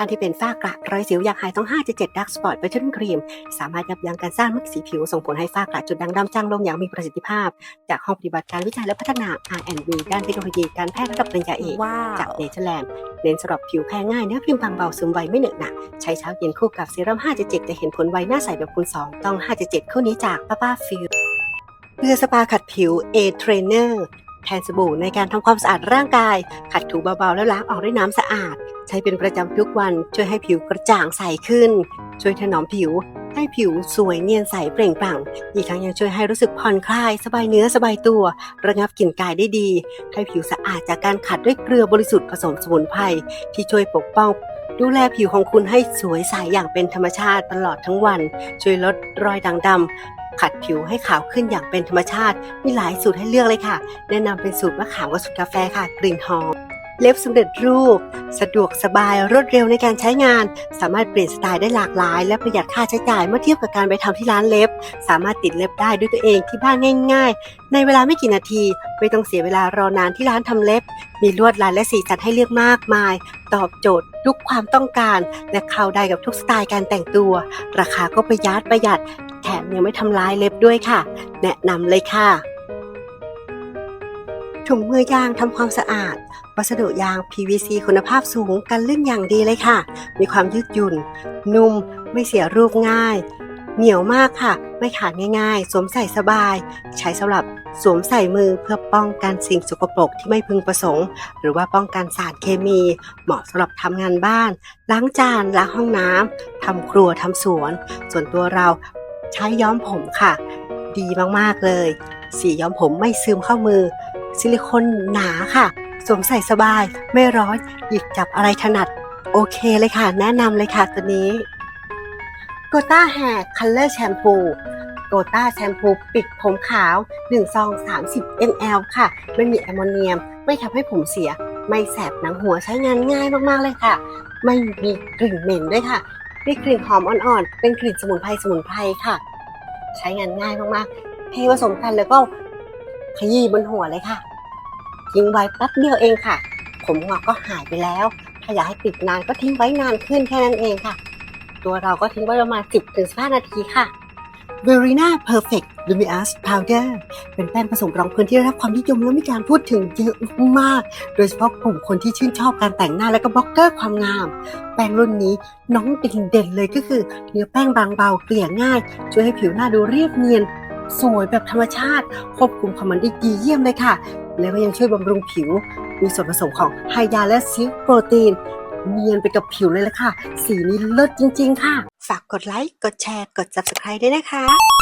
ท่านที่เป็นฝ้ากระรอยสิวอยากหายต้อง 5-7 Dark Spot Pattern Cream สามารถยับยั้งการสร้างเม็ดสีผิวส่งผลให้ฝ้ากระจุดด่างดำจางลงอย่างมีประสิทธิภาพ จากห้องปฏิบัติการวิจัยและพัฒนา R&D ด้านเทคโนโลยีการแพทย์ระดับปริญญาเอกว้าจากวเนเธอร์แลนด์เน้นสำหรับผิวแพ้ง่ายเนื้อครีมบางเบาซึมไวไม่เหนอะหนะใช้เช้าเย็นคู่กับเซรั่ม577จะเห็นผลไวหน้าใสแบบคูณ2ต้อง577คู่นี้จากป้าป้าฟิลเพื่อสปาขัดผิว A Trainer แทนสบู่ในการทำความสะอาดร่างกาย ขัดถูเบาๆ แล้วล้างออกด้วยน้ำสะอาด ใช้เป็นประจำทุกวันช่วยให้ผิวกระจ่างใสขึ้น ช่วยถนอมผิว ให้ผิวสวยเนียนใสเปล่งปลั่ง อีกทั้งยังช่วยให้รู้สึกผ่อนคลาย สบายเนื้อสบายตัว ระงับกลิ่นกายได้ดี ให้ผิวสะอาดจากการขัดด้วยเกลือบริสุทธิ์ผสมสมุนไพรที่ช่วยปกป้องดูแลผิวของคุณให้สวยใสอย่างเป็นธรรมชาติตลอดทั้งวัน ช่วยลดรอยด่างดำ ขัดผิวให้ขาวขึ้นอย่างเป็นธรรมชาติ มีหลายสูตรให้เลือกเลยค่ะ แนะนำเป็นสูตรมะขามกับสูตรกาแฟค่ะ กลิ่นหอมเล็บสำเร็จรูป สะดวกสบายรวดเร็วในการใช้งาน สามารถเปลี่ยนสไตล์ได้หลากหลาย และประหยัดค่าใช้จ่ายเมื่อเทียบกับการไปทำที่ร้านเล็บ สามารถติดเล็บได้ด้วยตัวเองที่บ้านง่าย ๆ ในเวลาไม่กี่นาที ไม่ต้องเสียเวลารอนานที่ร้านทำเล็บ มีลวดลายและสีสันให้เลือกมากมาย ตอบโจทย์ทุกความต้องการ และเข้าได้กับทุกสไตล์การแต่งตัว ราคาก็ประหยัดประหยัด แถมยังไม่ทำลายเล็บด้วยค่ะ แนะนำเลยค่ะถุงมือยางทำความสะอาด วัสดุยาง PVC คุณภาพสูงกันลื่นอย่างดีเลยค่ะ มีความยืดหยุ่น นุ่ม ไม่เสียรูปง่าย เหนียวมากค่ะ ไม่ขาดง่ายๆ สวมใส่สบาย ใช้สำหรับสวมใส่มือเพื่อป้องกันสิ่งสกปรกที่ไม่พึงประสงค์ หรือว่าป้องกันสารเคมี เหมาะสำหรับทำงานบ้าน ล้างจานล้างห้องน้ำทำครัวทำสวน ส่วนตัวเรา ใช้ย้อมผมค่ะ ดีมากๆเลย สีย้อมผมไม่ซึมเข้ามือ ซิลิโคนหนาค่ะ สวมใส่สบาย ไม่ร้อนหยิบจับอะไรถนัด โอเคเลยค่ะ แนะนำเลยค่ะตัวนี้โกต้าแฮร์คัลเลอร์แชมพูโกต้าแชมพูปิดผมขาว1ซอง30 ml ค่ะ ไม่มีแอมโมเนียม ไม่ทำให้ผมเสีย ไม่แสบหนังหัวใช้งานง่ายมากๆเลยค่ะ ไม่มีกลิ่นเหม็นด้วยค่ะ ได้กลิ่นหอมอ่อนๆ เป็นกลิ่นสมุนไพรสมุนไพรค่ะ ใช้งานง่ายมากๆเทผสมกันแล้วก็ขยี้บนหัวเลยค่ะทิ้งไว้แป๊บเดียวเองค่ะ ผมงอกก็หายไปแล้ว ถ้าอยากให้ติดนานก็ทิ้งไว้นานขึ้นแค่นั้นเองค่ะ ตัวเราก็ทิ้งไว้ประมาณ 10-15 นาทีค่ะ Verina Perfect Luminous Powder เป็นแป้งผสมรองพื้นที่ได้รับความนิยมและมีการพูดถึงเยอะมาก โดยเฉพาะกลุ่มคนที่ชื่นชอบการแต่งหน้าและก็บล็อกเกอร์ความงาม แป้งรุ่นนี้น้องเด่นๆเลยก็คือ เนื้อแป้งบางเบาเกลี่ยง่าย ช่วยให้ผิวหน้าดูเรียบเนียน สวยแบบธรรมชาติ ควบคุมความมันได้ดีเยี่ยมเลยค่ะ แล้วก็ยังช่วยบำรุงผิว มีส่วนผสมของไฮยาและซิลโปรตีน เนียนไปกับผิวเลยละค่ะ สีนี้เลิศจริง ๆ ค่ะ ฝากกดไลค์ กดแชร์ กด subscribe ด้วยนะคะ